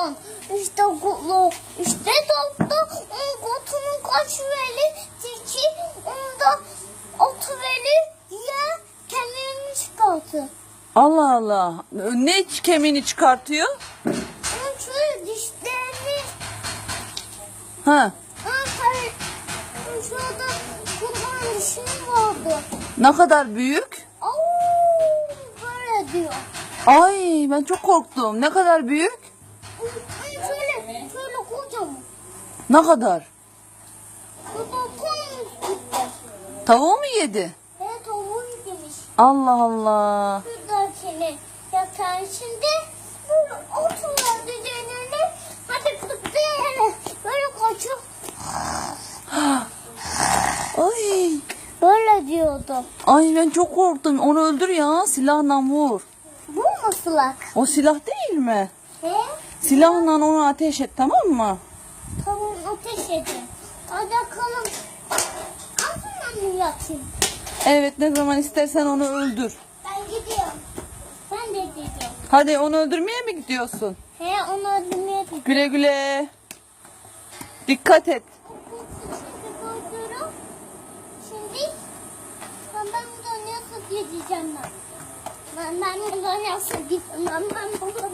zaman işte kulu işte doktor onun kutunun kaç veli tiki onda otu veli ya kemiğini çıkartır. Allah Allah. Ne kemiğini çıkartıyor? Onun şöyle dişlerini Ha. Şurada kurban dişim vardı. Ne kadar büyük? Oo, böyle diyor. Ay ben çok korktum. Ne kadar büyük? Ay, Şöyle, şöyle kocaman. Ne kadar? Tavuğu mu yedi? Evet tavuğu yemiş. Allah Allah. Şuradakini yatağın içinde böyle oturmadı üzerine. Hadi kutlayalım. Böyle kaçıyor. Ay. Böyle diyordu. Ay ben çok korktum. Onu öldür ya. Silahla vur. Bu mu sulak? O silah değil mi? He? Silahla onu ateş et tamam mı? Tavuğun ateş edin. Hadi bakalım. Altından mı yatayım? Evet ne zaman istersen onu öldür. Ben gidiyorum. Ben de gidiyorum. Hadi onu öldürmeye mi gidiyorsun? He onu öldürmeye gidiyorum. Güle güle. Dikkat et. Şimdi ben ben buradan nasıl gideceğim ben? Ben ben buradan nasıl gideceğim? Ben ben buradan